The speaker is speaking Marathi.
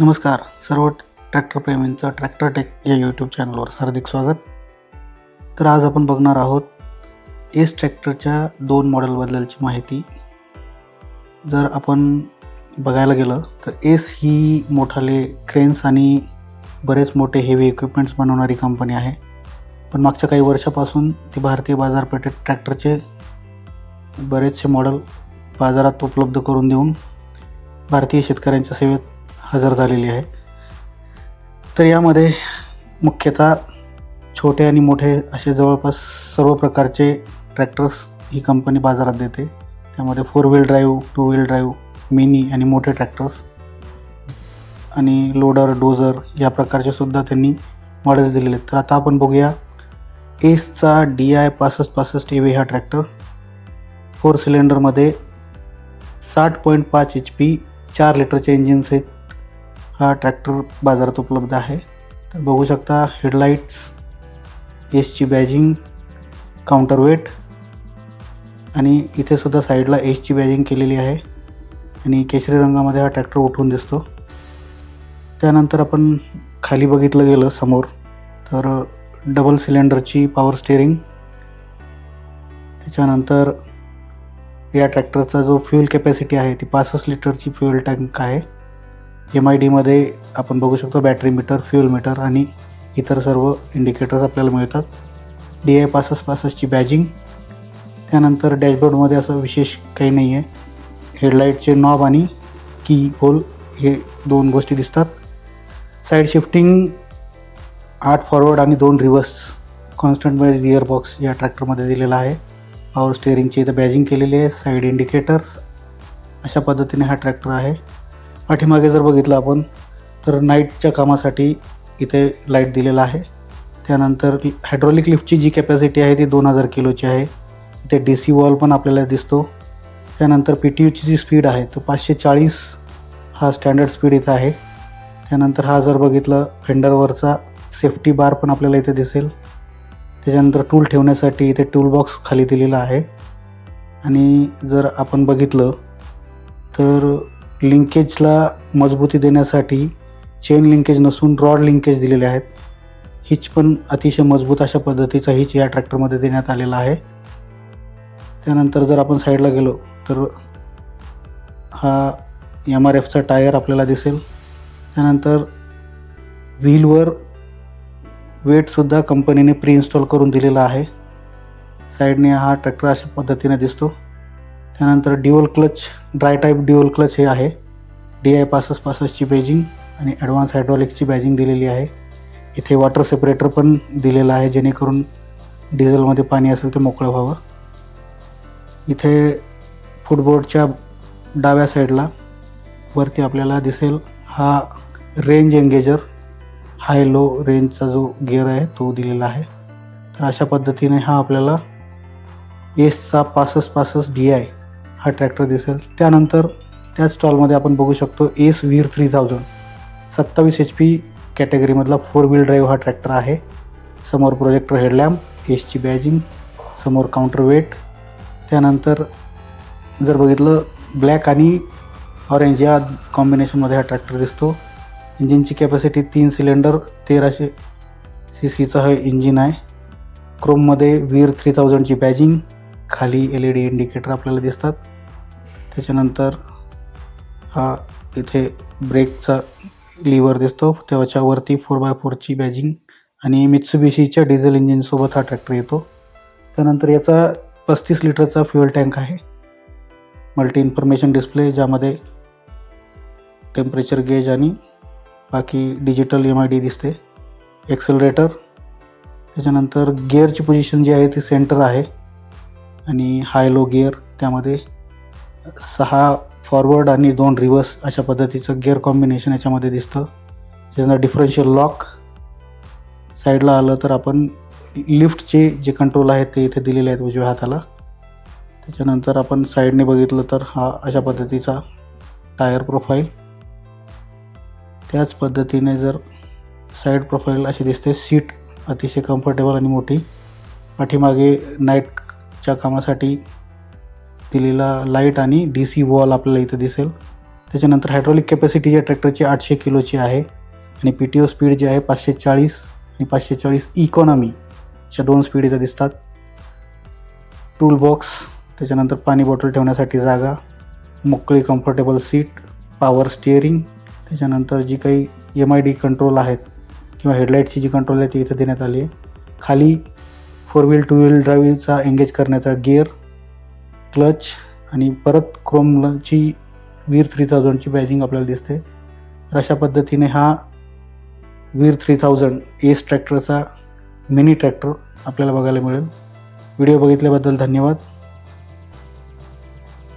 नमस्कार सर्व ट्रॅक्टरप्रेमींचं ट्रॅक्टर टेक या यूट्यूब चॅनलवर हार्दिक स्वागत. तर आज आपण बघणार आहोत एस ट्रॅक्टरच्या दोन मॉडेलबद्दलची माहिती. जर आपण बघायला गेलं तर एस ही मोठाले क्रेन्स आणि बरेच मोठे हेवी इक्विपमेंट्स बनवणारी कंपनी आहे. पण मागच्या काही वर्षापासून ती भारतीय बाजारपेठेत ट्रॅक्टरचे बरेचसे मॉडेल बाजारात उपलब्ध करून देऊन भारतीय शेतकऱ्यांच्या सेवेत हजर झालेली आहे. तर यामध्ये मुख्यतः छोटे आणि मोठे असे जवळपास सर्व प्रकारचे ट्रॅक्टर्स ही कंपनी बाजारात देते. त्यामध्ये four wheel drive two wheel drive mini आणि मोठे ट्रॅक्टर्स आणि लोडर डोझर या प्रकारचे सुद्धा त्यांनी मॉडेल्स दिलेले आहेत. तर आता आपण बघूया एसचा डी आय पासष्ट पासष्ट ए व्ही हा ट्रॅक्टर फोर सिलेंडरमध्ये साठ पॉईंट पाच एच पी चार लिटरचे इंजिनसहित हा ट्रॅक्टर बाजारात उपलब्ध आहे. तर बघू शकता हेडलाईट्स एसची बॅजिंग काउंटरवेट आणि इथे सुद्धा साईडला एसची बॅजिंग केलेली आहे आणि केशरी रंगामध्ये हा ट्रॅक्टर उठून दिसतो. त्यानंतर आपण खाली बघितलं गेलं समोर तर डबल सिलेंडरची पॉवर स्टेअरिंग त्याच्यानंतर या ट्रॅक्टरचा जो फ्युल कॅपॅसिटी आहे ती पासष्ट लिटरची फ्यूल टँक आहे. एम आय डीमध्ये आपण बघू शकतो बॅटरी मीटर फ्युल मीटर आणि इतर सर्व इंडिकेटर्स आपल्याला मिळतात. डी आय पासष्ट पासष्टची बॅजिंग त्यानंतर डॅशबोर्डमध्ये असं विशेष काही नाही आहे. हेडलाईटचे नॉब आणि की होल हे दोन गोष्टी दिसतात. साईड शिफ्टिंग आठ फॉरवर्ड आणि दोन रिव्हर्स कॉन्स्टंटमध्ये गिअर या ट्रॅक्टरमध्ये दिलेला आहे. पॉवर स्टेअरिंगची इथं बॅजिंग केलेली आहे. साईड इंडिकेटर्स अशा पद्धतीने हा ट्रॅक्टर आहे. पाठीमागे जर बघितलं आपण तर नाईटच्या कामासाठी इथे लाइट दिलेला आहे. त्यानंतर हायड्रॉलिक लिफ्टची जी कॅपॅसिटी आहे ती दोन हजार किलोची आहे. इथे डी सी वॉल पण आपल्याला दिसतो. त्यानंतर पी टी यूची जी स्पीड आहे तो पाचशे चाळीस हा स्टँडर्ड स्पीड इथं आहे. त्यानंतर हा जर बघितलं फेंडरवरचा सेफ्टी बार पण आपल्याला इथे दिसेल. त्याच्यानंतर टूल ठेवण्यासाठी इथे टूल बॉक्स खाली दिलेला आहे. आणि जर आपण बघितलं तर लिंकेजला मजबूती देण्यासाठी चेन लिंकेज नसून रॉड लिंकेज दिलेले आहेत. हिच पण अतिशय मजबूत अशा पद्धतीचा हिच या ट्रॅक्टरमध्ये देण्यात आलेला आहे. त्यानंतर जर आपण साईडला गेलो तर हा एम आर एफचा टायर आपल्याला दिसेल. त्यानंतर व्हीलवर वेटसुद्धा कंपनीने प्री इन्स्टॉल करून दिलेला आहे. साईडने हा ट्रॅक्टर अशा पद्धतीने दिसतो. त्यानंतर dual clutch dry type dual clutch हे आहे. डी आय पासष्ट पासष्टची बॅजिंग आणि ॲडव्हान्स हायड्रॉलिक्सची बॅजिंग दिलेली आहे. इथे वॉटर सेपरेटर पण दिलेला आहे जेणेकरून डिझेलमध्ये पाणी असेल ते मोकळं व्हावं. इथे फुटबोर्डच्या डाव्या साईडला वरती आपल्याला दिसेल हा रेंज एंगेजर हाय लो रेंजचा जो गिअर आहे तो दिलेला आहे. तर अशा पद्धतीने हा आपल्याला एसचा पासष्ट पासष्ट डी आय हा ट्रॅक्टर दिसेल. त्यानंतर त्याच स्टॉलमध्ये आपण बघू शकतो एस व्हीर थ्री थाउजंड सत्तावीस एच पी कॅटेगरीमधला फोर व्हील ड्राईव्ह हा ट्रॅक्टर आहे. समोर प्रोजेक्टर हेडलॅम्प एसची बॅजिंग समोर काउंटर वेट त्यानंतर जर बघितलं ब्लॅक आणि ऑरेंज या कॉम्बिनेशनमध्ये हा ट्रॅक्टर दिसतो. इंजिनची कॅपॅसिटी तीन सिलेंडर तेराशे सी सीचं हे इंजिन आहे. क्रोममध्ये वीर थ्री थाउजंडची बॅजिंग खाली एल ई डी इंडिकेटर आपल्याला दिसतात. त्याच्यानंतर हा इथे ब्रेकचा लिव्हर दिसतो. त्याच्यावरती फोर बाय फोरची बॅजिंग आणि मित्सुबिशीच्या डिझेल इंजिनसोबत हा ट्रॅक्टर येतो. त्यानंतर याचा पस्तीस लिटरचा फ्युअल टँक आहे. मल्टी इन्फॉर्मेशन डिस्प्ले ज्यामध्ये टेम्परेचर गेज आणि बाकी डिजिटल एम आय डी दिसते. एक्सेलरेटर. त्याच्यानंतर गिअरची पोझिशन जी आहे ती सेंटर आहे. आणि हाय लो गिअर त्यामध्ये सहा फॉरवर्ड आणि दोन रिव्हर्स अशा पद्धतीचं गिअर कॉम्बिनेशन याच्यामध्ये दिसतं. त्याच्यानंतर डिफरन्शियल लॉक साईडला आलं तर आपण लिफ्टचे जे कंट्रोल आहेत ते इथे दिलेले आहेत उजव्या हाताला. त्याच्यानंतर आपण साईडने बघितलं तर हा अशा पद्धतीचा टायर प्रोफाईल त्याच पद्धतीने जर साईड प्रोफाईल अशी दिसते सीट अतिशय कम्फर्टेबल आणि मोठी. पाठीमागे नाईट च्या कामासाठी दिलेला लाइट आणि डी सी वॉल आपल्याला इथं दिसेल. त्याच्यानंतर हायड्रॉलिक कॅपॅसिटी या ट्रॅक्टरची आठशे किलोची आहे आणि पी टी ओ स्पीड जी आहे पाचशे चाळीस आणि पाचशे चाळीस इकॉनॉमी अशा दोन स्पीड इथं दिसतात. टूल बॉक्स त्याच्यानंतर पाणी बॉटल ठेवण्यासाठी जागा मोकळी कम्फर्टेबल सीट पॉवर स्टिअरिंग त्याच्यानंतर जी काही एम आय डी कंट्रोल आहेत किंवा हेडलाईटची जी कंट्रोल आहे ती इथं देण्यात आली आहे. खाली फोर व्हील टू व्हील ड्राईव्हचा एंगेज करण्याचा गिअर क्लच आणि परत क्रोमची वीर थ्री थाउजंडची बॅजिंग आपल्याला दिसते. तर अशा पद्धतीने हा वीर थ्री थाउजंड एस ट्रॅक्टरचा मिनी ट्रॅक्टर आपल्याला बघायला मिळेल. व्हिडिओ बघितल्याबद्दल धन्यवाद.